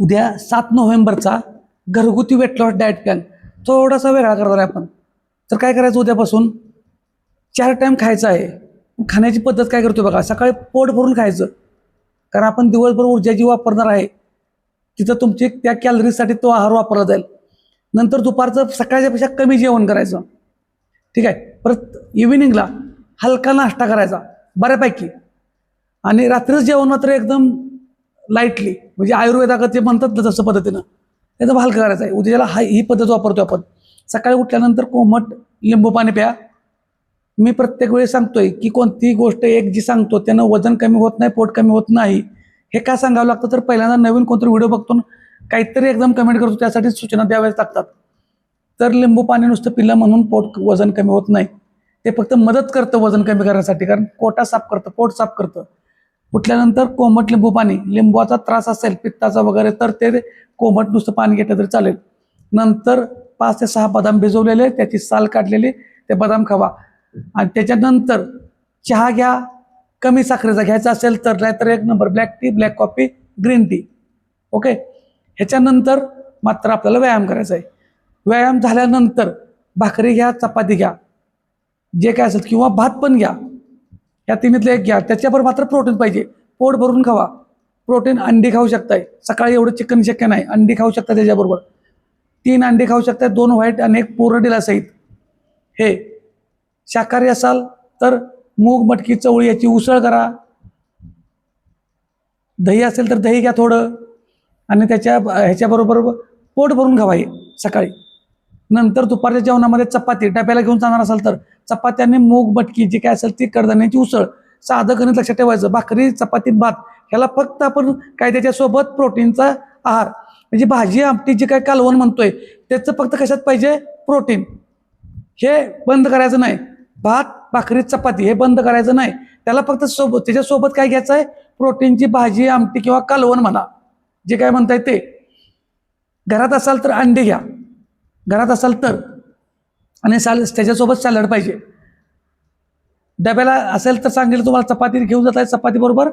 उद्या सात नोव्हेंबरचा घरगुती वेट लॉस डाएट प्लॅन थोडासा वेगळा करणार आहे आपण. तर काय करायचं उद्यापासून? चार टाईम खायचं आहे. खाण्याची पद्धत काय करतो बघा. सकाळी पोट भरून खायचं. कारण आपण दिवसभर ऊर्जा जी वापरणार आहे तिथं तुमची त्या कॅलरीजसाठी तो आहार वापरला जाईल. नंतर दुपारचं सकाळच्यापेक्षा कमी जेवण करायचं. ठीक आहे? परत इव्हिनिंगला हलका नाश्ता करायचा. बऱ्यापैकी. आणि रात्रीच जेवण मात्र एकदम लाईटली म्हणजे आयुर्वेदागत ते म्हणतात ना तसं पद्धतीनं. त्याचा भाल करायचं आहे. उद्याला हा ही पद्धत वापरतो आपण. सकाळी उठल्यानंतर कोमट लिंबू पाणी प्या. मी प्रत्येक वेळी सांगतोय की कोणतीही गोष्ट एक जी सांगतो त्यानं वजन कमी होत नाही पोट कमी होत नाही. हे का सांगावं लागतं? तर पहिल्यांदा नवीन कोणतरी व्हिडिओ बघतो काहीतरी एकदम कमेंट करतो त्यासाठी सूचना द्याव्याच लागतात. तर लिंबू पाणी नुसतं पिलं म्हणून पोट वजन कमी होत नाही. ते फक्त मदत करतं वजन कमी करण्यासाठी कारण कोटा साफ करतं पोट साफ करतं. उठल्यानंतर कोमट लिंबू पाणी लिंबूचा त्रास असेल पित्ताचा वगैरे तर ते कोमट नुसतं पाणी घेतलं तरी चालेल. नंतर पाच ते सहा बदाम भिजवलेले त्याची साल काढलेली ते बदाम खावा. आणि त्याच्यानंतर चहा घ्या कमी साखरेचा घ्यायचा असेल तर नाहीतर एक number black tea black coffee green tea. Okay? ह्याच्यानंतर मात्र आपल्याला व्यायाम करायचा आहे. व्यायाम झाल्यानंतर भाकरी घ्या चपाती घ्या. जे काय असेल किंवा भात पण घ्या. या तिन्हीतलं एक घ्या. त्याच्याबरोबर मात्र प्रोटीन पाहिजे. पोट भरून खावा. प्रोटीन अंडी खाऊ शकताय. सकाळी एवढं चिकन शक्य नाही. अंडी खाऊ शकता त्याच्याबरोबर. तीन अंडी खाऊ शकताय. दोन व्हाईट आणि एक पूर्ण डिलासहित हे. शाकाहारी असाल तर मूग मटकी चवळी याची उसळ करा. दही असेल तर दही घ्या थोडं. आणि त्याच्या ह्याच्याबरोबर पोट भरून खावा हे सकाळी. नंतर दुपारच्या जेवणामध्ये चपाती डब्याला घेऊन जाणार असाल तर चपाती आणि मूग मटकी जी काय असेल ती कडधान्याची उसळ साधं गणित लक्षात ठेवायचं. भाकरी चपाती भात ह्याला फक्त आपण काय त्याच्यासोबत प्रोटीनचा आहार म्हणजे भाजी आमटी जी काय कालवण म्हणतोय त्याचं फक्त कशात पाहिजे? प्रोटीन. हे बंद करायचं नाही. भात भाकरी चपाती हे बंद करायचं नाही. त्याला फक्त सोबत त्याच्यासोबत काय घ्यायचं आहे? प्रोटीनची भाजी आमटी किंवा कालवण म्हणा. जे काय म्हणताय ते. घरात असाल तर अंडे घ्या. घरात असाल तर. आणि साल त्याच्यासोबत सॅलड पाहिजे. डब्याला असेल तर सांगेल तुम्हाला चपाती घेऊन जात आहे चपातीबरोबर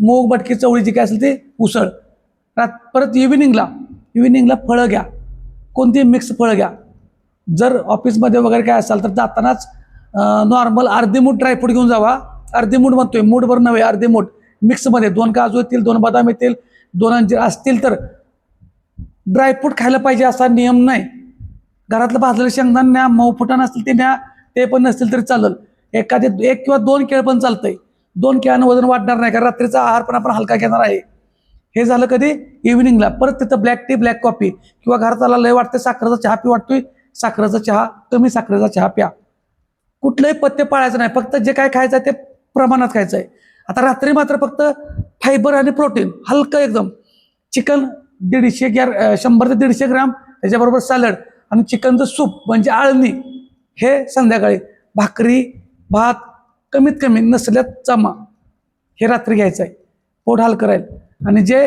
मूग मटकी चवळी जी काय असेल ती उसळ. रात परत इव्हिनिंगला इव्हिनिंगला फळं घ्या. कोणती मिक्स फळं घ्या. जर ऑफिसमध्ये वगैरे काय असाल तर जातानाच नॉर्मल अर्धी मूठ ड्रायफ्रूट घेऊन जावा. अर्धी मूठ म्हणतोय मूठभर नव्हे अर्धी मूठ. मिक्समध्ये दोन काजू येतील दोन बदाम येतील दोन अंजीर असतील तर ड्रायफ्रूट खायला पाहिजे असा नियम नाही. घरातलं भाजलेलं शेंगदाण न्या मऊ फुटाण असतील ते न्या ते पण नसतील तरी चालेल. एखादे एक किंवा दोन केळ पण चालतंय. दोन केळानं वजन वाढणार नाही कारण रात्रीचा आहार पण आपण हलका घेणार आहे. हे झालं कधी? इव्हिनिंगला परत तिथं ब्लॅक टी ब्लॅक कॉफी किंवा घरात लय वाटते साखरेचा चहा पी वाटतोय? साखरेचा चहा कमी साखरेचा चहा प्या. कुठलंही पथ्य पाळायचं नाही. फक्त जे काय खायचं आहे ते प्रमाणात खायचं आहे आता रात्री मात्र फक्त फायबर आणि प्रोटीन हलकं एकदम. चिकन दीडशे ग्रॅ शंभर ते दीडशे ग्राम त्याच्याबरोबर सॅलड आणि चिकनचं सूप म्हणजे आळणी हे संध्याकाळी भाकरी भात कमीत कमी नसल्यात चमा हे रात्री घ्यायचं आहे. पोट हाल करायल. आणि जे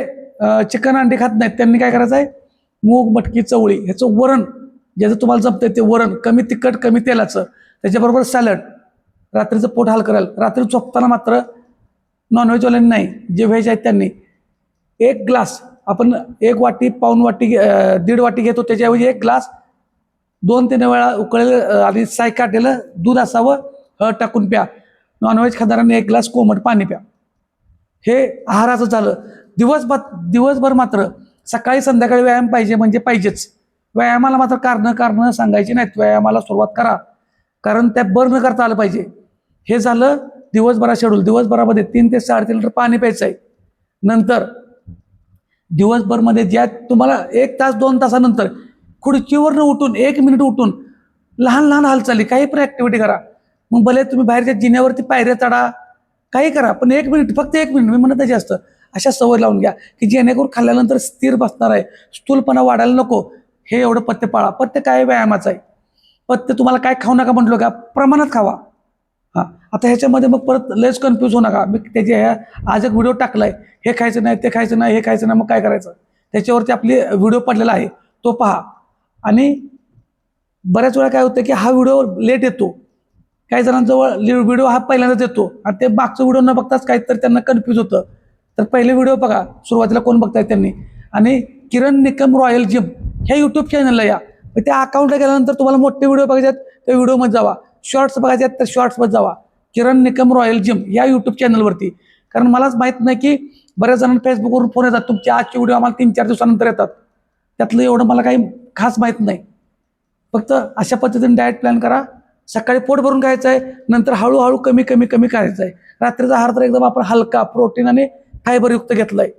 चिकन अंडी खात नाहीत त्यांनी काय करायचं आहे? मूग मटकी चवळी ह्याचं वरण ज्याचं तुम्हाला जमतंय ते वरण कमी तिखट कमी तेलाचं त्याच्याबरोबर सॅलड. रात्रीचं पोट हाल राहील रात्री झोपताना मात्र नॉनव्हेजवाल्यांनी नाही जे व्हेज आहेत त्यांनी एक ग्लास आपण एक वाटी पाऊन वाटी घे- दीड वाटी घेतो. त्याच्याऐवजी एक ग्लास दोन तीन वेळा उकळलेलं आणि साय काढलेलं दूध असावं हळद टाकून प्या. नॉनव्हेज खाणाऱ्यांनी एक ग्लास कोमट पाणी प्या. हे आहाराचं झालं. दिवसभर दिवसभर मात्र सकाळी संध्याकाळी व्यायाम पाहिजे म्हणजे पाहिजेच. व्यायामाला मात्र कारणं कारणं सांगायची नाहीत. व्यायामाला सुरुवात करा. कारण त्या बर्न करता आलं पाहिजे. हे झालं दिवसभरा शेड्यूल दिवसभरामध्ये तीन ते साडेतीन लिटर पाणी प्यायचं आहे. नंतर दिवसभरमध्ये ज्या तुम्हाला एक तास दोन तासानंतर खुर्चीवरनं उठून एक मिनिट उठून लहान लहान हालचाली काही पण ॲक्टिव्हिटी करा. मग भले तुम्ही बाहेरच्या जिन्यावरती पायऱ्या चढा काही करा पण एक मिनिट फक्त एक मिनिट मी म्हणत जास्त. अशा सवय लावून घ्या की जेणेकरून खाल्ल्यानंतर स्थिर बसणार आहे. स्थूलपणा वाढायला नको. हे एवढं पथ्य पाळा. पथ्य काय व्यायामाचं आहे? पथ्य तुम्हाला काय खाऊ नका म्हटलं का? प्रमाणात खावा. हां. आता ह्याच्यामध्ये मग परत लेस कन्फ्यूज होऊ नका. मी त्याचे ह्या आज एक व्हिडिओ टाकलाय. हे खायचं नाही ते खायचं नाही हे खायचं नाही मग काय करायचं? त्याच्यावरती आपली व्हिडिओ पडलेला आहे. तो पहा. आणि बऱ्याच वेळा काय होतं की हा व्हिडिओ लेट येतो. काही जणांजवळ व्हिडिओ हा पहिल्यांदाच येतो. आणि ते मागचं व्हिडिओ न बघताच काहीतरी त्यांना कन्फ्यूज होतं. तर पहिले व्हिडिओ बघा. सुरुवातीला कोण बघताय त्यांनी? आणि किरण निकम रॉयल जिम ह्या यूट्यूब चॅनलला या. मग त्या अकाउंटला गेल्यानंतर तुम्हाला मोठे व्हिडिओ बघायचे आहेत. त्या व्हिडिओमध्ये जावा. शॉर्ट्स बघायचे आहेत तर शॉर्ट्समध्ये जावा. किरण निकम रॉयल जिम या यूट्यूब चॅनलवरती कारण मलाच माहीत नाही की बऱ्याच जणांना फेसबुकवरून फोन येतात. तुमचे आजचे व्हिडिओ आम्हाला तीन चार दिवसानंतर येतात. त्यातलं एवढं मला काही खास माहीत नाही. फक्त अशा पद्धतीने डाएट प्लॅन करा. सकाळी पोट भरून खायचं आहे नंतर हळूहळू कमी कमी कमी करायचं आहे. रात्रीचा आहार तर एकदम आपण हलका प्रोटीन आणि फायबरयुक्त घेतलं आहे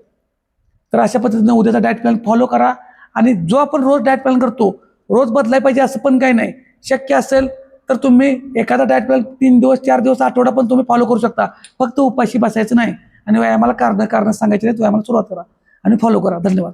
तर अशा पद्धतीने उद्याचा डाएट प्लॅन फॉलो करा. आणि जो आपण रोज डाएट प्लॅन करतो रोज बदलाय पाहिजे असं पण काही नाही. शक्य असेल तर तुम्ही एखादा डाएट प्लॅन तीन दिवस चार दिवस आठवडा पण तुम्ही फॉलो करू शकता. फक्त उपाशी बसायचं नाही. आणि व्यायामाला कारण कारण सांगायचे नाहीत व्यायामाला सुरुवात करा. आणि फॉलो करा. धन्यवाद.